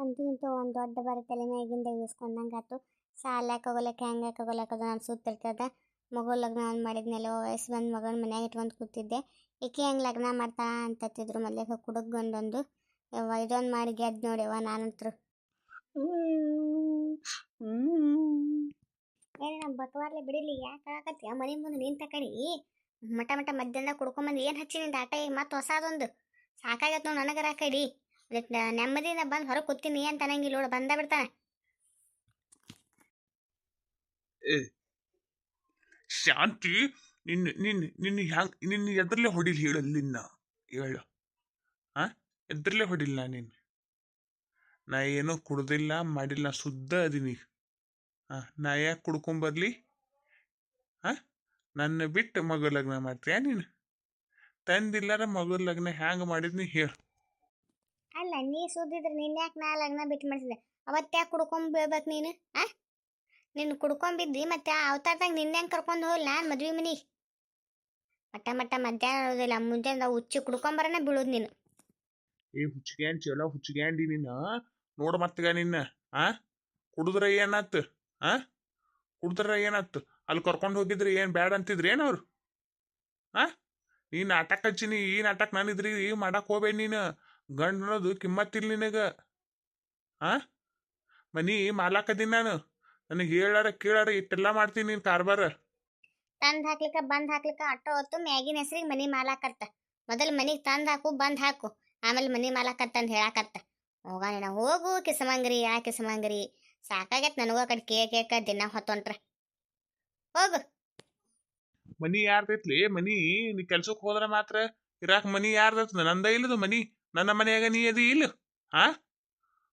ಅಂತೂ ಇಂತೂ ಒಂದು ದೊಡ್ಡ ಬರ ತಲೆ ಮ್ಯಾಗಿಂದ ಇಳಿಸ್ಕೊಂಡಂಗೆ ಆತು. ಸಾಲ ಹೋಗ್ಲಕ್ಕ ಹೆಂಗಾಕ ಹೋಗ್ಲಕ್ಕ ಅದು ನಾನು ಸುತ್ತಿರ್ತದ ಮಗು ಲಗ್ನ ಒಂದು ಮಾಡಿದ್ಮೇಲೆ ವಯಸ್ಸು ಬಂದು ಮಗನ ಮನ್ಯಾಗ ಇಟ್ಕೊಂಡು ಕೂತಿದ್ದೆ. ಈಕೆ ಹೆಂಗೆ ಲಗ್ನ ಮಾಡ್ತಾ? ಅಂತತ್ತಿದ್ರು ಮೊದಲೇ ಕುಡುಗೊಂದೊಂದು ಇದೊಂದು ಮಾಡಿ ಗೆದ್ದು ನೋಡ್ಯವ ನಾನಂತರು. ಏ ನಮ್ಮ ಬಟ್ವಾರ್ಲೆ ಬಿಡಿಲಿ ಯಾಕೆ ಆಗತ್ತೀಯ ಮನೆ ಮುಂದೆ ನಿಂತ ಕಡಿ ಮಟ ಮಟ ಮಧ್ಯಾಹ್ನ ಕುಡ್ಕೊಂಬಂದು ಏನು ಹಚ್ಚಿ ನಿಂದ ಆಟ ಈಗ ಮತ್ತೆ ಹೊಸದೊಂದು. ಸಾಕಾಗತ್ತೆ ನೋಡಿ ನನಗರ ಕಡಿ ಅದಕ್ಕೆ ನೆಮ್ಮದಿಯಿಂದ ಬಂದು ಹೊರಗೆ ಕೂತೀನಿ ಅಂತ ಅನ್ನಂಗಿಲ್ಲ ನೋಡು, ಬಂದ ಬಿಡ್ತಾನೆ. ಶಾಂತಿ ನಿನ್ನ ನಿನ್ನ ನಿನ್ನ ಹ್ಯಾಂಗ್ ನಿನ್ನ ಎದ್ರಲ್ಲೇ ಹೊಡಿಲ್ ಹೇಳಲ್ಲ ನಿನ್ನ ಹೇಳು. ಆ? ಎದ್ರಲ್ಲೇ ಹೊಡಿಲ್ಲ ನೀನು? ನಾ ಏನೋ ಕುಡ್ದಿಲ್ಲ ಮಾಡಿಲ್ಲ ಶುದ್ಧ ಅದೀನಿ. ಹಾಂ ನಾ ಯಾಕೆ ಕುಡ್ಕೊಂಬರ್ಲಿ ಹಾಂ ನನ್ನ ಬಿಟ್ಟು ಮಗು ಲಗ್ನ ಮಾಡ್ತೀಯ ನೀನು? ತಂದಿಲ್ಲಾರ ಮಗು ಲಗ್ನ ಹ್ಯಾಂಗ ಮಾಡಿದ್ನಿ ಹೇಳು. ಅಲ್ಲ ನೀ ಸುದ್ದಿದ್ರೆ ನಿನ್ನ ಯಾಕೆ ನಾ ಲಗ್ನ ಬಿಟ್ಟು ಮಾಡಿಸಿದೆ? ಅವತ್ತೆ ಯಾಕೆ ಕುಡ್ಕೊಂಡ್ ಬೀಳ್ಬೇಕು ನೀನು, ಆ? ನೀನು ಕುಡ್ಕೊಂಬಿದ್ದಿ ಮತ್ತೆ ಅವತಾರ್ದಾಗ ನಿನ್ನೆ ಹೆಂಗೆ ಕರ್ಕೊಂಡು ಹೋಗಲ್ಲ ನಾನು ಮದ್ವೆ ಮನಿ ಮಟ್ಟ ಮಟ್ಟ ಮಧ್ಯಾಹ್ನ ಇರೋದಿಲ್ಲ ಮುಂಜಾನೆ ಹುಚ್ಚಿ ಕುಡ್ಕೊಂಬರನ ಬೀಳೋದು ನೀನು. ಏ ಹುಚ್ಚಿಗ್ಯಾನ್ ಚಲೋ ಹುಚ್ಚಿಗ್ಯಾಂಡಿ ನಿನ್ನ ನೋಡ ಮತ್ತಗ ನಿನ್ನ, ಆ? ಕುಡಿದ್ರೆ ಏನಾತ್, ಆ? ಕುಡಿದ್ರೆ ಏನಾತ್? ಅಲ್ಲಿ ಕರ್ಕೊಂಡು ಹೋಗಿದ್ರೆ ಏನ್ ಬ್ಯಾಡ ಅಂತಿದ್ರಿ ಏನು ಅವ್ರು? ಆ? ನೀ ನಾಟಕ ಹಚ್ಚಿನಿ, ಈ ನಾಟಕ ನಾನಿದ್ರಿ ಹೋಗ್ಬೇಡಿ ಹೋಗ್ಬೇಡ ನೀನು. ಗಂಡ ಅನ್ನೋದು ಕಿಮ್ಮತ್ತಿಲ್ಲ ನಿನಗ ಆ? ಮನಿ ಮಾಲಾಕದೀನಿ ನಾನು. ನನಗೆ ಹೇಳಾರ ಕೇಳಾರ ಇಟ್ಟೆಲ್ಲ ಮಾಡ್ತೀನಿ ನೀನು ಕಾರ್ಬಾರ. ತಂದ್ ಹಾಕ್ಲಿಕ್ಕ ಬಂದ್ ಹಾಕ್ಲಿಕ್ಕ ಆಟೋ ಹೊತ್ತು ಮ್ಯಾಗಿನ ಹೆಸರಿಗೆ ಮನಿ ಮಾಲಾಕತ್ತ ಮೊದಲು ಮನಿಗೆ ತಂದ್ ಹಾಕು ಬಂದ್ ಹಾಕು. ಆಮೇಲೆ ಮನಿ ಮಾಲಾಕತ್ತ ಅಂತ ಹೇಳಾಕತ್ತ ಹೋಗ ನೀನ ಹೋಗು ಕಿಸಮಂಗ್ರಿ ಯಾ ಕಿಸಮಂಗ್ರಿ. ಸಾಕಾಗೈತ್ ನನಗೂ ಕಡೆ ಕೇ ಕೇಕ ದಿನ ಹೊತ್ತೊಂಟ್ರ. ಹೋಗು. ಮನಿ ಯಾರ್ದೈತ್ಲಿ? ಮನಿ ನೀ ಕೆಲ್ಸಕ್ಕೆ ಹೋದ್ರೆ ಮಾತ್ರ ಇರಾಕ ಮನಿ ಯಾರ್ದೈತ ನಂದ ಇಲ್ಲದು ಮನಿ. ನನ್ನ ಮನೆಯಾಗ ನೀ ಅದು ಇಲ್ಲ? ಆ?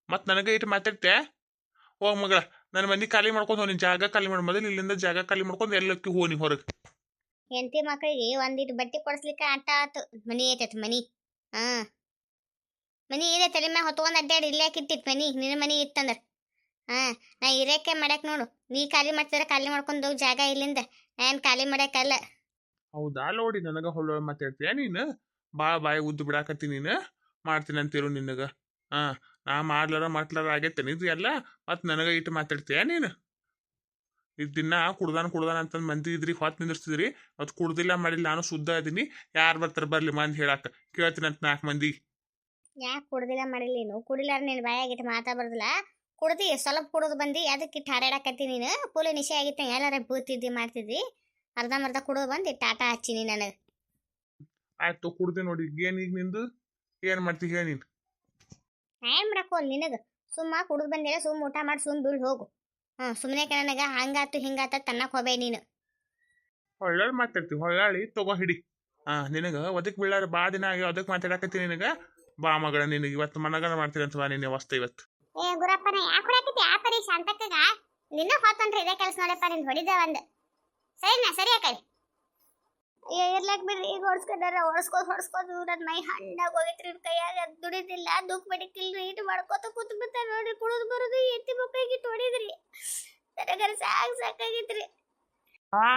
ಮತ್ ನನಗೆ ಇಟ್ಟು ಮಾತಾಡ್ತೆ ಓ ಮಗಳ ನನ್ನ ಮನೆ ಖಾಲಿ ಮಾಡ್ಕೊಂಡು ಹೋಗಿ ಜಾಗ ಖಾಲಿ ಮಾಡಿ. ಮೊದಲು ಇಲ್ಲಿಂದ ಜಾಗ ಖಾಲಿ ಮಾಡ್ಕೊಂಡು ಎಲ್ಲಕ್ಕೆ ಹೋಗಿ ಹೊರಗೆ. ಹೆಂಡತಿ ಮಕ್ಕಳಿಗೆ ಒಂದಿಟ್ಟು ಬಟ್ಟೆ ಕೊಡಿಸ್ಲಿಕ್ಕೆ ಆಟ ಆತು. ಮನಿ ಐತೈತಿ ಮನಿ. ಹಾ ಮನಿ ಇದೆ ತಲೆ ಮ್ಯಾಗ ಹೊತ್ಕೊಂಡು ಅಡ್ಡಾಡಿ ಇಲ್ಲೇ ಇಟ್ಟಿತ್ ಮನಿ. ನಿನ್ನ ಮನಿ ಇತ್ತಂದ್ರೆ. ಹಾ ನಾ ಇರಕ್ಕೆ ಮಾಡಕ್ ನೋಡು. ನೀ ಖಾಲಿ ಮಾಡ್ತಿದ್ರೆ ಖಾಲಿ ಮಾಡ್ಕೊಂಡು ಹೋಗಿ ಜಾಗ ಇಲ್ಲಿಂದ. ನಾನು ಖಾಲಿ ಮಾಡಕ್ಕಲ್ಲ ಹೌದಾ ನೋಡಿ ನನಗ ಹೊಳ್ಳೊಳ ಮಾತಾಡ್ತೀಯ ನೀನು? ಬಾ ಬಾಯಿ ಉದ್ದು ಬಿಡಾಕತ್ತಿ ನೀನು. ಮಾಡ್ತೀನಿ ಅಂತೀರು ನಿನಗ. ಹಾ ನಾ ಮಾಡ್ಲಾರ ಮಾಡ್ಲಾರ ಆಗೈತೆ ಇದು ಎಲ್ಲ ಮತ್ ನನಗ ಇಟ್ಟು ಮಾತಾಡ್ತೀಯ ನೀನು? ಇದ್ ದಿನ ಕುಡ್ದಾನ ಕುಡ್ದಾನ ಅಂತಂದ್ ಮಂದಿ ಇದ್ರಿ ಹೊತ್ ನಿಂದಿರ್ತಿದ್ರಿ ಅದು ಕುಡ್ದಿಲ್ಲ ಮಾಡಿಲ್ಲ ನಾನು ಶುದ್ಧ ಅದೀನಿ. ಯಾರು ಬರ್ತಾರ ಬರ್ಲಿ ಮಂದಿ ಹೇಳಾಕ. ಕೇಳ್ತೀನಿ ಅಂತ ನಾಲ್ಕು ಮಂದಿ. ಯಾಕೆ ಕುಡ್ದಿಲ್ಲ ಮಾಡಿಲ್ಲ ನೀನು? ಕುಡಿಲಾರ ನೀನು ಮಾತಾ ಬರ್ದಿಲ್ಲ. ಕುಡ್ದಿ ಸ್ವಲ್ಪ ಕುಡಿದು ಬಂದು ಅದಕ್ಕೆ ಇಟ್ಟು ಹಾರಾಡಕತ್ತಿ ನೀನು. ಪೂಲಿ ನಿಶೆ ಆಗಿತ್ತ ಎಲ್ಲಾರ ಬೂತಿದ್ದಿ ಮಾಡ್ತಿದ್ದಿ. ಅರ್ಧಂಬರ್ಧ ಕುಡಿದು ಬಂದು ಟಾಟಾ ಹಚ್ಚಿನಿ ನನಗೆ. ಆಯ್ತು ಕುಡ್ದೆ ನೋಡಿ. ಏನ್ ಈಗ ನಿಂದು? ಏನ್ ಮಾಡ್ತಿ ಹೇಳಿ ನೀನು? ಏನ್ ನಿನಗೆ? ಸುಮ್ಮ ಕುಡಿದು ಬಂದಿಲ್ಲ ಸುಮ್ಮ ಊಟ ಮಾಡಿ ಸುಮ್ಮ ಬೀಳ್ ಹೋಗು. ಹ್ಞೂ ಸುಮ್ಮನೆ ನನಗೆ ಹಂಗಾತು ಹಿಂಗಾತ ತನ್ನಕ್ಕೆ ಹೋಗ್ಬೇ ನೀನು. ಹೊಳ್ಳಾಳಿ ಮಾತಾಡ್ತಿ ಹೊಳ್ಳಾಳಿ ತಗೋ ಹಿಡಿ. ಹಾ ನಿನಗ ಒದಕ್ ಬೀಳಾರ ಬಾ ದಿನ ಆಗಿ ಅದಕ್ಕೆ ಮಾತಾಡಕತ್ತಿ ನಿನಗ. ಬಾ ಮಗಳ ನಿನಗೆ ಇವತ್ತು ಮನಗನ ಮಾಡ್ತೀನಿ ಅಂತ ಬಾ ನಿನ್ನ ವಸ್ತ ಇವತ್ತು. ಏ ಗುರಪ್ಪನ ಯಾಕೆ ಹೊಡಕತ್ತಿ ಆ ಪರಿ ಶಾಂತಕ್ಕಗ ನಿನ್ನ ಹೊತ್ತಂದ್ರೆ ಇದೇ ಕೆಲಸ ನೋಡಪ್ಪ ನಿನ್ ಹೊಡಿದ ಒಂದು. ಸರಿನಾ ಸರಿ ಅಯ್ಯೋ ಇರ್ಲಾಕ್ ಬಿಡ್ರಿ, ಈಗ ಹೊಡ್ಸ್ಕೊಂಡಾರ ಹೊಡ್ಸ್ಕೊ ಹೊಡ್ಸ್ಕೊದು ನನ್ನ ಮೈ ಹಣ್ಣಾಗ ಹೋಗಿತ್ರಿ ಕೈಯಾಗ ದುಡಿದಿಲ್ಲ ದುಃಖ ಬಡಿಕಿಲ್ರಿ ಇದು ಮಾಡ್ಕೋತ ಕೂತ್ ಬಿತ್ತ ನೋಡಿ ಕುಡಿದು ಬರೋದು ಎತ್ತಿ ಮಕ್ಕಳಿಗೆ ತೊಡಿದ್ರಿ. ನನಗರ ಸಾಕ್ ಸಾಕಾಗಿತ್ರಿ ಹಾ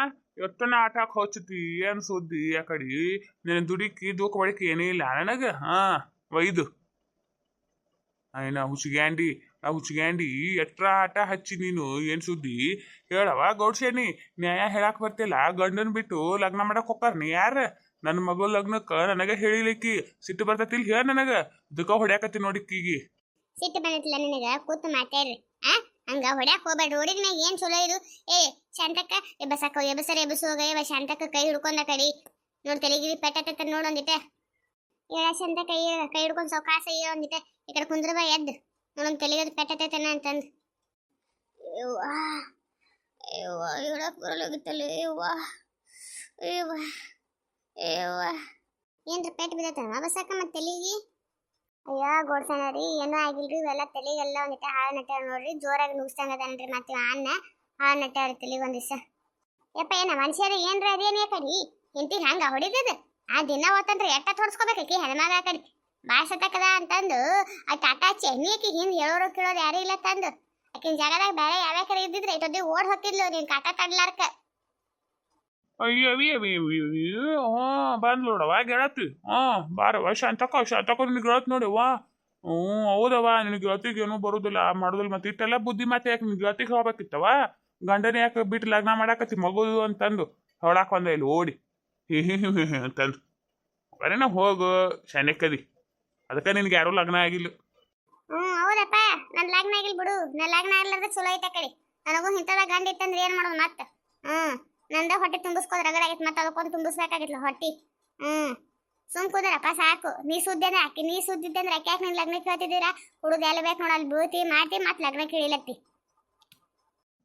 ಎತ್ತನ ಆಟಾಕ್ ಹೋಚತಿ ಏನ್ ಸುದ್ದಿ ಆ ಕಡಿ? ನಿನ್ನ ದುಡಿಕಿ ದುಃಖ ಬಡಿಕೆ ಏನೇ ಇಲ್ಲ ನನಗ, ಹಾ, ಒಯ್ದು. ಹುಚಿ ಹುಚ್ಚಿಗ್ಯಾಂಡಿ. ಆ ಹುಚ್ಚಿಗ್ಯಾಂಡಿ ಎಟ್ರ ಆಟ ಹಚ್ಚಿ ನೀನು, ಏನು ಸುದ್ದಿ? ಹೇಳವ, ಗೌಡ್ಸೇನಿ, ನ್ಯಾಯ ಹೇಳಾಕ ಬರ್ತಿಲ್ಲ, ಗಂಡನ್ ಬಿಟ್ಟು ಲಗ್ನ ಮಾಡಕ್ ಹೋಗ್ತಾರ ಯಾರ? ನನ್ನ ಮಗು ಲಗ್ನಕ್ಕ ನನಗೆ ಹೇಳಿಲಿಕ್ಕಿ, ಸಿಟ್ಟು ಬರ್ತತಿಲ್ ಹೇಳ ನನಗ ಇದಕ್ಕ ಹೊಡ್ಯಾಕತ್ತಿ ನೋಡಿಕ್ಕೀಗಿ ಸಿಟ್ಟು ಬಂದಿತ್ತಿಲ್ಲ ನಿನಗ, ಕೂತು ಮಾತಾಡ್ರಿ, ಆ? ಹಂಗ ಹೊಡ್ಯಾಕ ಹೋಗ್ಬೇಡ ರೋಡಿನ ಮ್ಯಾಗ ಏನ್ ಚಲೋ ಇದು ಏ, ಶಾಂತಕ್ಕ ಎಬ್ಬಸಕ್ಕ ಎಬ್ಬಸರ ಎಬ್ಬಸೋಗ ಎಬ್ಬ ಶಾಂತಕ್ಕ ಕೈ ಹಿಡ್ಕೊಂಡ ಕಡಿ. ನೋಡಿ ತಲೆಗಿರಿ ಪೆಟ್ಟ ನೋಡೊಂದಿಟ್ಟೆ ಏಳ ಶಾಂತ ಕೈ ಹಿಡ್ಕೊಂಡ್ ಸೌಕಾಸ ಏ, ಒಂದಿಟ. ಈ ಕಡೆ ಕುಂದ್ರ ಎದ್ದು. ನೋಡೊಂದ್ ತಲೆಗದು ಪೆಟ್ಟತನ ಅಂತಂದು. ಅಯ್ಯವ್ವಾ ಅಯ್ಯವ್ವ ಹೇಳಕ್ ಬರಲಾಗಿತ್ತಲ್ಲ, ಯವ್ವ ಅಯ್ಯವ್ವ ಅಯ್ಯವ್ವ ಏನ್ರ ಪೆಟ್ಟು ಬಿದ್ದತ್ತ ಬಸಕ್ಕ ಮತ್ತೆ ತಲೆಗೆ? ಅಯ್ಯೋ ಗೋಡ್ಸಣ ರೀ, ಏನೂ ಆಗಿಲ್ರಿ, ಇವೆಲ್ಲ ತಲೆಗೆಲ್ಲ ಒಂದಿಟ್ಟ ಹಾಳು ನಟ್ಟಾರ ನೋಡ್ರಿ, ಜೋರಾಗಿ ನುಗ್ಸಂಗದನ್ರಿ ಮತ್ತೆ ಅನ್ನ ಹಾಳು ನಟ್ಟಾರ ತಲೆಗೆ ಒಂದಿವ್ಸ ಯಪ್ಪ, ಏನ ಮನುಷ್ಯರ ಏನ್ರ ಅದೇನೇ ಕಡಿ ಇಂತಿಗೆ ಹಂಗ ಹೊಡಿತದ? ಆ ದಿನ ಓತಂದ್ರೆ ಎಟ್ಟ ಹೊಡ್ಸ್ಕೋಬೇಕಿ ಹೆಣ್ಮಗ ಆ ಕಡೆ? ಬಾಯ್ ತಕ್ಕದ ಅಂತಂದು, ಆ ಟಾಟಾ ಚೆನ್ನಿ ಹಿಂದ್ ಹೇಳೋರು ಕೇಳೋರು ಯಾರು ಇಲ್ಲ ತಂದು. ಆಕಿನ ಜಾಗದಾಗ ಬೇರೆ ಯಾವ್ಯಾಕರ ಇದ್ದಿದ್ರೆ ಇಟ್ಟೊದ್ದಿ ಓಡ್ ಹೋಗಿದ್ಲು ನೀನ್ ಕಾಟ ತಡ್ಲಾರ್ಕ ಅಯ್ಯೋ, ಅವಿ ಅವಿ ಅವಿ ಅವಿ ಹಾ, ಬಂದ್ ನೋಡವ ಗೆಳತಿ. ಹಾ ಬಾರವ ಶಾಂತಕ ಶಾಂತಕ ನಿನ್ ಗೆಳತ್ ನೋಡವ್ವ ಹ್ಞೂ ಹೌದವ ನಿನ್ನ ಗೆಳತಿಗೆ ಏನೂ ಬರುದಿಲ್ಲ ಮಾಡೋದಿಲ್ಲ ಮತ್ತೆ ಇಟ್ಟೆಲ್ಲ ಬುದ್ಧಿ ಮಾತು ಯಾಕೆ ನಿನ್ನ ಗೆಳತಿಗೆ ಹೋಗ್ಬೇಕಿತ್ತವ ಗಂಡನ ಯಾಕೆ ಬಿಟ್ಟು ಲಗ್ನ ಮಾಡಾಕತ್ತಿ, ಮಗುದು ಅಂತಂದು, ಹೊಳಾಕ್ ಬಂದ ಇಲ್ಲಿ, ಓಡಿ. ಅಂತಂದು. ಬರೇನ ಹೋಗು ಶನಿಕದಿ ಅದಕ್ಕೆ ನಿನ್ಗೆ ಯಾರು ಲಗ್ನ ಆಗಿಲ್ಲ. ಹ್ಮ್ ಹೌದಪ್ಪ. ನನ್ ಲಗ್ನ ಆಗಿಲ್ಲ ಬಿಡು. ನನ್ ಲಗ್ನ ಆಗ್ಲಾರ್ದ ಚಲೋ ಐತೆ ಕಡೆ. ನನಗೂ ಇಂಥದ ಗಂಡ ಇತ್ತಂದ್ರೆ ಏನ್ ಮಾಡೋದು ಮತ್ತೆ? ಹ್ಮ್ ನಂದ ಹೊಟ್ಟೆ ತುಂಬಿಸ್ಕೋದ್ ರಗಡಾಗಿತ್ತು ಮತ್ತೆ ಅದಕ್ಕೊಂದು ತುಂಬಿಸ್ಬೇಕಾಗಿತ್ಲ ಹೊಟ್ಟಿ. ಹ್ಮ್ ಸುಮ್ ಕೂದರಪ್ಪ ಸಾಕು. ನೀ ಸುದ್ದಿ ಅಂದ್ರೆ ಅಕ್ಕಿ ನೀ ಸುದ್ದಿದ್ದೆ ಅಂದ್ರೆ ಅಕ್ಕಿ ಯಾಕೆ ನಿನ್ ಲಗ್ನ ಕೇಳ್ತಿದ್ದೀರಾ? ಹುಡುಗ ಎಲ್ಲ ಬೇಕು ನೋಡಲ್ಲಿ ಬೀಳ್ತಿ ಮಾಡ್ತಿ ಮತ್ತೆ ಲಗ್ನ ಕೇಳಿಲತ್ತಿ.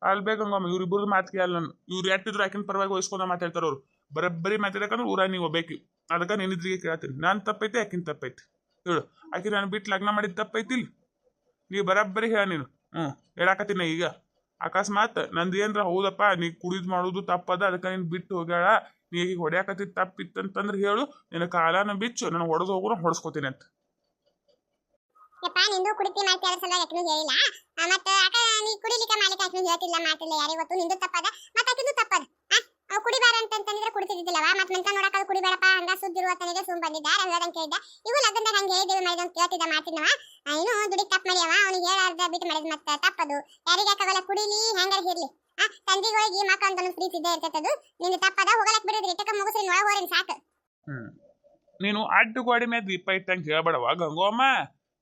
ಅಲ್ಲಿ ಬೇಕಂಗಮ್ಮ ಇವ್ರಿಬ್ಬರದು ಮಾತು ಕೇಳಲ್ಲ ನಾನು. ಇವ್ರು ಎಟ್ಟಿದ್ರು ಆಕಿನ ಪರವಾಗಿ ವಹಿಸ್ಕೊಂಡ ಮಾತಾಡ್ತಾರ ಅವ್ರು. ಬರೋಬ್ಬರಿ ಮಾತಾಡಕಂದ್ರೆ ಊರ ನೀವು ಬೇಕು ಅದಕ್ಕೆ ನಿನ್ನಿದ್ರಿಗೆ ಕೇಳ್ತೀನಿ. ನಾನು ತಪ್ಪೈತೆ ಆಕಿನ ತಪ್ಪೈತೆ. ಹೇಳು. ಆಕೆ ನಾನು ಬಿಟ್ಟು ಲಗ್ನ ಮಾಡಿದ ತಪ್ಪೈತಿಲ್ಲ ನೀ ಬರೋಬ್ಬರಿ ಹೇಳ ನೀನು. ಹ್ಞೂ ಹೇಳಾಕತ್ತೀನಿ ಈಗ. ಅಕಸ್ಮಾತ್ ನಂದು ಏನರ ಹೌದಪ್ಪ, ನೀ ಕುಡಿದು ಮಾಡೋದು ತಪ್ಪದ, ಅದಕ್ಕೆ ನೀನು ಬಿಟ್ಟು ಹೋಗ್ಯಾಳ. ನೀ ಈಗ ಹೊಡ್ಯಾಕತ್ತಿದ್ ತಪ್ಪಿತ್ತಂತಂದ್ರೆ ಹೇಳು. ನಿನ್ನ ಕಾಲನ ಬಿಚ್ಚು, ನಾನು ಹೊಡೆದು ಹೋಗೋಣ ಹೊಡ್ಸ್ಕೊತೀನಿ ಅಂತ. ಯಪ್ಪ, ನಿಂದು ಕುಡಿತಿ ಮಾತಿ ಅದ್ರ ಸಲುವಾಗಿ ಯಾಕೂ ಹೇಳಿಲ್ಲ. ಮತ್ತೆ ಅಕ್ಕ ನೀ ಕುಡಿಲಿಕ್ಕೆ ಹೇಳ್ತಿಲ್ಲ ಗೊತ್ತು? ನಿಂದು ತಪ್ಪದ, ಮತ್ತೆ ತಪ್ಪದ ಅವ್ ಕುಡಿಬಾರ ಅಂತಂದ್ರೆ ಕುಡಿತಿದ್ದಿಲ್ಲವಾ ಮತ್ತೆ ಮೆಂತ ನೋಡಕ ಕುಡಿಬೇಡಪ್ಪ, ಹಂಗ ಸುದ್ದಿರುವ ತನಿಗೆ ಸುಮ್ ಬಂದಿದ್ದ ಹೇಳ್ದಂಗೆ ಕೇಳಿದ್ದ ಇವು ಲಗ್ನದಾಗ ಹಂಗೆ ಹೇಳಿದೇವಿ ಮಾಡಿದಂತ ಕೇಳ್ತಿದ್ದ ಮಾಡ್ತಿದ್ನವ ಏನು ದುಡಿ ತಪ್ಪು ಮಾಡಿಯವ, ಅವ್ನಿಗೆ ಹೇಳಾರ್ದ ಬಿಟ್ಟು ಮಾಡಿದ್ ಮತ್ತೆ ತಪ್ಪದು. ಯಾರಿಗೆ ಯಾಕಾಗಲ್ಲ, ಕುಡಿಲಿ, ಹೆಂಗಾರ ಇರ್ಲಿ. ಆ ತಂದಿಗೆ ಹೋಗಿ ಮಕ್ಕ ಅಂತ ಪ್ರೀತಿ ಇದ್ದೇ ಇರ್ತೈತದು. ನಿಂದು ತಪ್ಪದ, ಹೋಗಲಕ್ ಬಿಡುದ್ರಿ ಇಟ್ಟಕ ಮುಗಿಸ್ರಿ ಒಳಗೆ ಹೋರಿನ್ ಸಾಕು. ನೀನು ಅಡ್ಡ ಗೋಡಿ ಮೇಲೆ ದೀಪ ಇಟ್ಟಂಗೆ ಹೇಳ್ಬೇಡವ ಗಂಗೋಮ್ಮ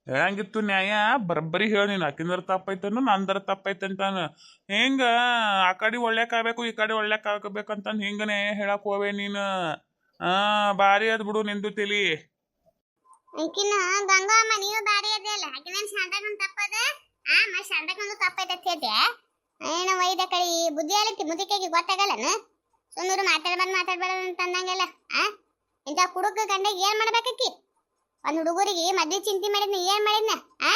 ಹೇಳಂಗಿತ್ತು ನ್ಯಾಯ? ಬರಬ್ಬರಿ ಹೇಳಿ ನೀನು. ಆಕಿಂದರ ತಪ್ಪೈತನು, ನಂದರ ತಪ್ಪೈತಂತಾನ. ಹೆಂಗ? ಆ ಕಡೆ ಒಳ್ಳೆಕಾಗಬೇಕು, ಈ ಕಡೆ ಒಳ್ಳೆಕಾಗಬೇಕಂತಂದು ಹಿಂಗ ನ್ಯಾಯ ಹೇಳಕ್ ಹೋವೆ ನೀನು. ಆ ಬಾರಿ ಅದ್ ಬಿಡು ನಿಂದು ತಿಳಿ. ಆಕಿನ ಗಂಗಮ್ಮ ನೀವು ಬಾರಿ ಅದಿಯಲ್ಲ? ಆಕಿನ ಶಾಂತಕನ್ ತಪ್ಪದ? ಆ, ಮ ಶಾಂತಕಂದು ತಪ್ಪೈತೆ ಹೇಳ್ದೆ ಏನ ವೈದ ಕಡೆ ಬುದ್ಧಿ ಆಲತ್ತಿ ಮುದಿಕೆಗೆ ಗೊತ್ತಾಗಲ್ಲನ? ಸುಮ್ಮರು ಮಾತಾಡ್ಬಾರ್ದು ಮಾತಾಡ್ಬಾರ್ದು ಅಂತ ಅಂದಂಗೆಲ್ಲ, ಆ? ಇಂಥ ಕುಡುಕ ಗಂಡಗೆ ಏನ್ ಮಾಡ್ಬೇಕಕ್ಕಿ? ಒಂದ್ ಹುಡುಗರಿಗೆ ಮದ್ವೆ ಚಿಂತೆ ಮಾಡಿದ್ನ, ಏನ್ ಮಾಡಿದ್ನ, ಆ?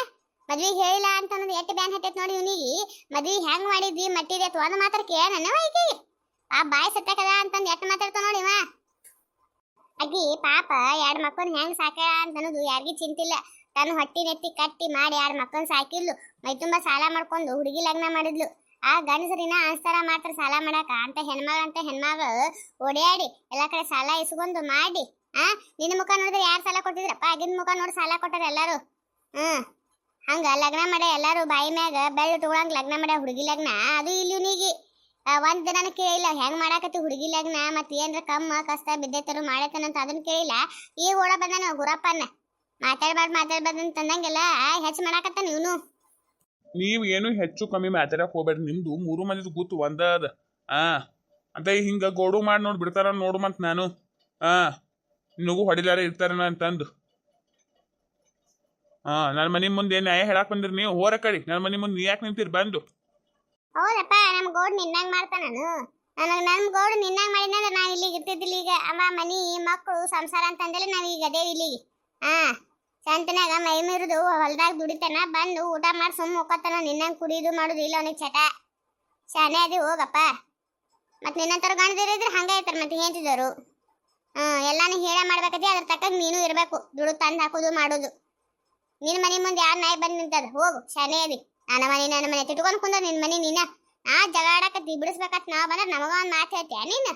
ಮದ್ವೆ ಹೇಳಿಲ್ಲ ಅಂತ ಅನ್ನೋದು ಎಟ್ಟು ಬ್ಯಾನ್ ಹತ್ತೈತ್ ನೋಡಿ ಇವನಿಗೆ. ಮದ್ವೆ ಹೆಂಗ್ ಮಾಡಿದ್ವಿ ಮಟ್ಟಿದೆ ಒಂದ್ ಮಾತ್ರ ಕೇಳಣ ಈಕಿ ಆ ಬಾಯಿ ಸತ್ತಕದ ಅಂತ ಎಟ್ಟು ಮಾತಾಡ್ತಾವ ನೋಡಿ ಇವ. ಅಕ್ಕಿ ಪಾಪ, ಎರಡು ಮಕ್ಕಳನ್ನ ಹೆಂಗ್ ಸಾಕ ಅಂತ ಅನ್ನೋದು ಚಿಂತೆ ಇಲ್ಲ ತನ್ನ ಹೊಟ್ಟಿ ನೆತ್ತಿ ಕಟ್ಟಿ ಮಾಡಿ ಎರಡು ಮಕ್ಕಳನ್ನ ಸಾಕಿದ್ಲು. ಮೈ ತುಂಬಾ ಸಾಲ ಮಾಡ್ಕೊಂಡು ಹುಡುಗಿ ಲಗ್ನ ಮಾಡಿದ್ಲು. ಆ ಗಂಡಸರಿನ ಅನ್ಸ್ತಾರ ಮಾತ್ರ ಸಾಲ ಮಾಡಾಕ. ಅಂತ ಹೆಣ್ಮಗ ಅಂತ ಹೆಣ್ಮಗ ಓಡಾಡಿ ಎಲ್ಲಾ ಕಡೆ ಸಾಲ ಇಸ್ಕೊಂಡು ಮಾಡಿ. ಆ, ನಿನ್ನ ಮುಖ ನೋಡಿದ್ರೆ ಯಾರು ಸಾಲ ಕೊಟ್ಟಿದ್ರಪ್ಪ ಆಗಿನ ಮುಖ ನೋಡಿ ಸಾಲ ಕೊಟ್ಟಾರ ಎಲ್ಲಾರು. ಹ್ಮ್. ಹಂಗ ಲಗ್ನ ಮಾಡ ಎಲ್ಲಾರು ಬಾಯಿ ಮ್ಯಾಗ ಬೆಳ್ಳ ತಗೊಳಂಗ್ ಲಗ್ನ ಮಾಡ ಹುಡುಗಿ ಲಗ್ನ? ಅದು ಇಲ್ಲಿ ಇವ್ನಿಗೆ ಒಂದ ದಿನನ ಕೇಳಿಲ್ಲ. ಹೆಂಗ್ ಮಾಡಾಕತ್ತಿ ಹುಡುಗಿ ಲಗ್ನ? ಮತ್ ಏನ್ರ ಕಮ್ಮ ಕಷ್ಟ ಬಿದ್ದೈತರು ಮಾಡೈತನಂತ ಅದನ್ನ ಕೇಳಿಲ್ಲ. ಈಗ ಓಡ ಬಂದಾನ ಗುರಪ್ಪನ್ನ. ಮಾತಾಡ್ಬಾರ್ದು ಮಾತಾಡ್ಬಾರ್ದು ಅಂತಂದಂಗೆಲ್ಲ ಹೆಚ್ಚು ಮಾಡಾಕತ್ತಾನ ಇವನು. ನೀವು ಏನು ಹೆಚ್ಚು ಕಮ್ಮಿ ಮಾತಾಡಕ್ ಹೋಗ್ಬೇಡ್ರಿ. ನಿಮ್ದು ಮೂರು ಮಂದಿದು ಕೂತು ಒಂದ ಅದ. ಆ, ಅಂತ ಹಿಂಗ ಗೋಡು ಮಾಡಿ ನೋಡಿ ಬಿಡ್ತಾರ ನೋಡು ಮತ್ ನಾನು. ಆ. ನಿನಗೂ ಹೊಡಿಲಾರ ಇರ್ತಾರ ಅಂತಂದು ಹಾ ನನ್ನ ಮನೆ ಮುಂದೆ ನ್ಯಾಯ ಹೇಳಕ್ ಬಂದಿರಿ ನೀವು, ಹೋರ ಕಡಿ. ನನ್ನ ಮನೆ ಮುಂದೆ ಯಾಕೆ ನಿಂತಿರ್, ಬಂದು. ಹೌದಪ್ಪ ನಮ್ಮ ಗೌಡ್ ನಿನ್ನಂಗ್ ಮಾಡ್ತಾನನು ನನಗೆ ನಮ್ ಗೌಡ್ ನಿನ್ನಂಗ್ ಮಾಡಿದ್ರೆ ನಾ ಇಲ್ಲಿಗೆ ಇರ್ತಿದ್ದಿಲ್ಲ ಈಗ. ಅವ, ಮನಿ ಮಕ್ಕಳು ಸಂಸಾರ ಅಂತಂದೇಳಿ ನಾವ್ ಈಗ ಅದೇ ಇಲ್ಲಿ. ಹಾ, ಸಂತನಾಗ ಮೈ ಮೀರುದು ಹೊಲ್ದಾಗ ದುಡಿತಾನ, ಬಂದು ಊಟ ಮಾಡಿ ಸುಮ್ಮ ಹೋಗತ್ತಾನ ನಿನ್ನಂಗ್ ಕುಡಿದು ಮಾಡುದು ಇಲ್ಲ ಅವನಿಗೆ ಚಟ. ಶಾನೆ ಅದಿ ಹೋಗಪ್ಪ. ಮತ್ತೆ ನಿನ್ನಂತರ ಗಂಡದಿರಿದ್ರೆ ಹಂಗ ಐತಾರ ಮತ್ತೆ ಹೇಳ್ತಿದ್ದವರು ಹ್ಮ್ ಎಲ್ಲಾನು ಹೇಳ ಮಾಡ್ಬೇಕತಿ, ಅದ್ರ ತಕ್ಕ ನೀನು ಇರಬೇಕು. ದುಡ್ಡು ತಂದು ಹಾಕೋದು ಮಾಡೋದು. ನಿನ್ನ ಮನೆ ಮುಂದೆ ಯಾರು ನಾಯಿ ಬಂದ್ ನಿಂತದ? ಹೋಗು ಶನೇ ಅದಿ ನನ್ನ ಮನೆ ನನ್ನ ಮನೆ. ತಿಟ್ಕೊಂಡ್ ಕುಂದ ನಿನ್ನ ಮನೆ ನೀನ. ಆ ಜಗಾಡಕತ್ತಿ ಬಿಡಿಸ್ಬೇಕತ್ ನಾ ಬಂದ್ರೆ ನಮಗ ಒಂದ್ ಮಾತು ಹೇಳ್ತೀಯ ನೀನು?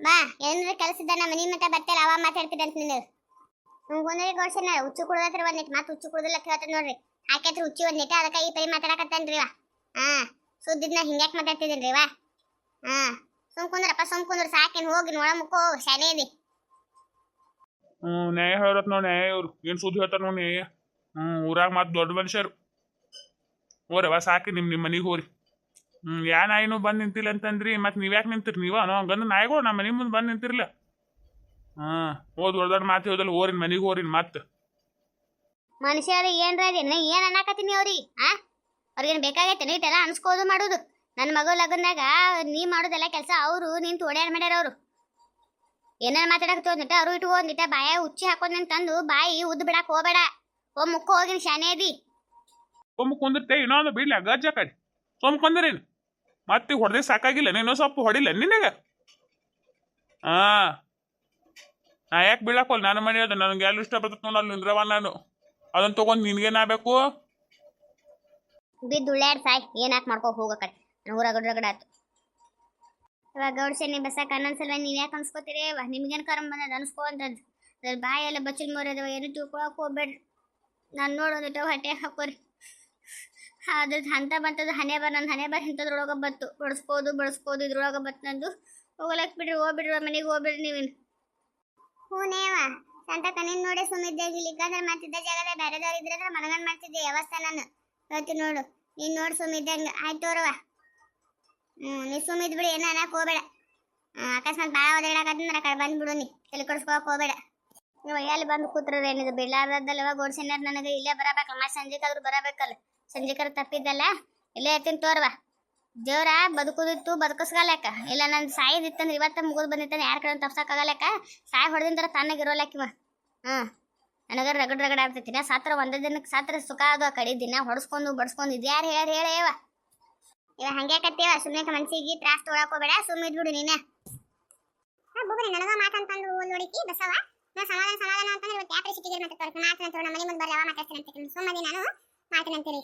ಬಾ, ಏನಾದ್ರು ಕೆಲಸದ ನಮ್ಮ ಮನೆ ಮತ್ತೆ ಬರ್ತಲ್ಲ ಅವ ಮಾತಾಡ್ತೀರ ಅಂತ ನೀನು ಕುಂದ್ರಿ ಗೋಡ್ಸನ ಹುಚ್ಚು ಕುಡ್ದತ್ರ ಒಂದಿಟ್ಟು ಮತ್ತೆ ಹುಚ್ಚು ಕುಡ್ದಿಲ್ಲ ಕೇಳ್ತದ ನೋಡ್ರಿ. ಹಾಕೈತ್ರಿ ಹುಚ್ಚಿ ಒಂದಿಟ್ಟು ಅದಕ್ಕೆ ಈ ಪರಿ ಮಾತಾಡಕತ್ತೇನ್ರಿ ವಾ ಹಾ, ಸುದ್ದಿದ್ನ ಹಿಂಗ್ಯಾಕ್ ರೀ ವಾ ಹಾ ಸುಮ್ ಕುಂದ್ರಪ್ಪ ಸುಮ್ ಕುಂದ್ರ ಸಾಕೇನ್ ಹೋಗಿ ನೋಡ ಮುಕ್ಕೋ ಶಾಲೆ ಇದೆ ಹ್ಞೂ, ನ್ಯಾಯ ಹೇಳತ್ ನೋಡಿ, ನ್ಯಾಯ ಇವ್ರು. ಏನು ಸುದ್ದಿ ಹೇಳ್ತಾರೆ ನೋಡಿ, ನ್ಯಾಯ. ಹ್ಞೂ, ಊರಾಗ ಮತ್ತೆ ದೊಡ್ಡ ಮನುಷ್ಯರು. ಹೋರವ ಸಾಕಿ ನಿಮ್ಮ ನಿಮ್ಮ ಮನೆಗೆ ಹೋರಿ. ಹ್ಞೂ, ಯಾ ನಾಯಿನೂ ಬಂದು ನಿಂತಿಲ್ಲ ಅಂತಂದ್ರಿ, ಮತ್ತೆ ನೀವು ಯಾಕೆ ನಿಂತಿರಿ ನೀವು? ನೋ ಹಂಗಂದ್ರೆ ನಾಯಿಗಳು ನಮ್ಮ ಮನೆ ಮುಂದೆ ಬಂದು ನಿಂತಿರಲ್ಲ ಹಾಂ ಹೋದ್ ದೊಡ್ಡ ದೊಡ್ಡ ಮಾತು ಹೋದಲ್ಲ ಹೋರಿನ ಮನೆಗೆ ಹೋರಿನ ಮತ್ತೆ. ಮನುಷ್ಯರು ಏನ್ರ ಏನ್ ಅನ್ನಕತ್ತೀನಿ ಅವ್ರಿ, ಆ? ಅವ್ರಿಗೇನು ಬೇಕಾಗೈತೆ ನೀಟೆಲ್ಲ ಅನ್ಸ್ಕೋದು ಮಾಡೋದು. ನನ್ನ ಮಗು ಲಗ್ನದಾಗ ನೀ ಮಾಡೋದೆಲ್ಲ ಕೆಲಸ ಅವರು ನಿಂತು ತೋಡ್ಯಾರ ಮಾಡ್ಯಾರ ಅವರು. ಏನಾರ ಮಾತಾಡಕ್ಕೆ ಒಂದಿಟ್ಟ ಅರು ಇಟ್ಟು ಒಂದಿಟ್ಟ ಬಾಯ ಉಚ್ಚಿ ಹಾಕೋದ್ ತಂದು ಬಾಯಿ ಉದ್ದು ಬಿಡಕ್ ಹೋಗ್ಬೇಡ. ಓ ಮುಕ್ಕ ಹೋಗಿನ ಶಾನೆ ಅದಿ ಕುಂದಿರ್ತೆ ಇನ್ನೊಂದು ಬಿಡ್ಲ ಗಜ್ಜ ಕಡೆ. ಸೊಮ್ ಕುಂದಿರೇನು. ಮತ್ತೆ ಹೊಡೆದೇ ಸಾಕಾಗಿಲ್ಲ ನೀನು ಸ್ವಲ್ಪ ಹೊಡಿಲ್ಲ ನಿನಗ? ಹಾ ನಾ ಯಾಕೆ ಬೀಳಾಕೋಲ್? ನನ್ನ ಮನೆ ಅದ ನನಗೆ ಎಲ್ಲ ಇಷ್ಟ ಬರ್ತದೆ ನೋಡಿ ಅಲ್ಲಿ ನಿಂದ್ರವ ನಾನು. ಅದನ್ನ ತಗೊಂಡು ನಿನಗೇನು ಆಗ್ಬೇಕು? ಬಿದ್ದು ಉಳ್ಳಾಡ್ ಸಾಯ್ ಏನಾಕ್ ಮಾಡ್ಕೋ ಹೋಗೋ ಕಡೆ. ರಗಡ ಇವಾಗ ಗೌಡ್ ಶನಿ ಬಸ್ಸಾಕ ಅನ್ನೊಂದ್ಸಲ ನೀವ್ ಯಾಕೆ ಅನ್ಸ್ಕೋತೀರಿ? ನಿಮ್ಗೇನು ಕರಂ ಬಂದದ? ಅನ್ಸ್ಕೋ ಅಂತದ್ ಅದ್ರ ಬಾಯೆಲ್ಲ ಬಚ್ಚಲ್ ಮೋರದವ ಏನು ತಿಳ್ಕೊಳಕ್ ಹೋಗ್ಬೇಡ್ರಿ. ನಾನು ನೋಡೋದಿಟ್ಟು ಹೊಟ್ಟೆ ಹಾಕೋರಿ. ಅದ್ರದ್ದು ಹಂತ ಬಂತದ್ದು ಹಣೆ ಬರ ನನ್ನ ಹಣೆ ಬರ ಇಂಥದ್ರೊಳಗೆ ಬತ್ತು ಬಡಿಸ್ಬೋದು ಬಡಿಸ್ಬೋದು, ಇದ್ರೊಳಗೆ ಬತ್ ನಂದು. ಹೋಗ್ಲಕ್ ಬಿಡ್ರಿ ಹೋಗ್ಬಿಡ್ರಿ ಮನೆಗೆ ಹೋಗ್ಬಿಡ್ರಿ ನೀವಿನ್. ಹೂನೇವ ಸಂತ ಕಣ್ಣಿನ ನೋಡಿ ಸುಮ್ಮಿದ್ದೆ ಇಲ್ಲಿಕ್ಕಂದ್ರೆ ಮತ್ತಿದ್ದ ಜಾಗದ ಬೇರೆದವ್ರು ಇದ್ರೆ ಅಂದ್ರೆ ಮನಗಂಡ್ ಮಾಡ್ತಿದ್ದೆ ವ್ಯವಸ್ಥೆ ನಾನು. ಇವತ್ತು ನೋಡು. ನೀನು ನೋಡಿ ಸುಮ್ಮಿದ್ದಂಗೆ ಆಯ್ತು ತೋರವ ಹ್ಞೂ, ನೀ ಬಿಡು ಏನೋ ಅನ್ನಕ್ಕೆ ಹೋಗ್ಬೇಡ. ಅಕಸ್ಮಾತ್ ಬಾಳ ಓದಾಡಕತ್ತಂದ್ರ ಕಡೆ ಬಂದ್ಬಿಡು ನೀ, ತಲೆ ಕೊಡಿಸ್ಕೊಳಕ್ ಹೋಗ್ಬೇಡ. ಎಲ್ಲಿ ಬಂದು ಕೂತ್ರೆ ಏನಿದು ಬಿಡ್ಲಾರ್ದಲ್ಲವ ಗೋಡ್ಸಿನಾರ ನನಗೆ ಇಲ್ಲೇ ಬರಬೇಕಲ್ಲ, ಮತ್ತೆ ಸಂಜೆಕಾದ್ರೂ ಬರಬೇಕಲ್ಲ. ಸಂಜೆಕರ ತಪ್ಪಿದ್ದಲ್ಲ, ಇಲ್ಲೇ ಇರ್ತೀನಿ ತೋರ್ವ. ದೇವ್ರ ಬದುಕುದಿತ್ತು ಬದುಕಿಸ್ಗಲಕ್ಕ ಇಲ್ಲ ನನ್ನ ಸಾಯಿದಿತ್ತಂದ್ರೆ ಇವತ್ತ ಮುಗಿದು ಬಂದಿತ್ತಂದ್ರೆ ಯಾರ ಕಡೆ ತಪ್ಸಕ್ಕಾಗಲ್ಯಾಕ. ಸಾಯಿ ಹೊಡೆದಿಂದ್ರ ತಣ್ಣಗಿರೋಲ್ಯಾಕಿವ ಹಾಂ ನನಗೆ ರಗಡ್ ರಗಡ ಆಗ್ತೈತಿ. ನಾ ಸಾತ್ರ ಒಂದೇ ದಿನಕ್ಕೆ ಸಾತ್ರ ಸುಖ ಅದು ಆ ಕಡೆ ದಿನ, ಹೊಡ್ಸ್ಕೊಂಡು ಬಡ್ಸ್ಕೊಂಡು ಇದ್ಯಾರು ಹೇಳ ಹೇಳೇವ ಇವ ಹಂಗೆ ಕತ್ತೇವ ಸುಮ್ಮನೆ ಮನ್ಸಿಗೆ ತ್ರಾಸ್ ತೊಗೊಳಕ್ ಹೋಗ್ಬೇಡ ಸುಮ್ಮನೆ ಇದ್ಬಿಡು ನೀನೆ. ಬುಗುರಿ, ನನಗ ಮಾತಂತಂದು ನೋಡಿಕಿ, ಬಸವ. ನಾ ಸಮಾಧಾನ ಸಮಾಧಾನ ಅಂತಂದ್ರೆ ಇವತ್ತು ಯಾಕೆ ಸಿಕ್ಕಿದ್ರೆ ಮತ್ತೆ ತೋರ್ಕ ಮಾತಂತ ನಮ್ಮ ಮನೆ ಮುಂದೆ ಬರ್ಲವ ಮಾತಾಡ್ತೀನಿ ಅಂತ ಸುಮ್ಮನೆ ನಾನು ಮಾತನಂತೀರಿ.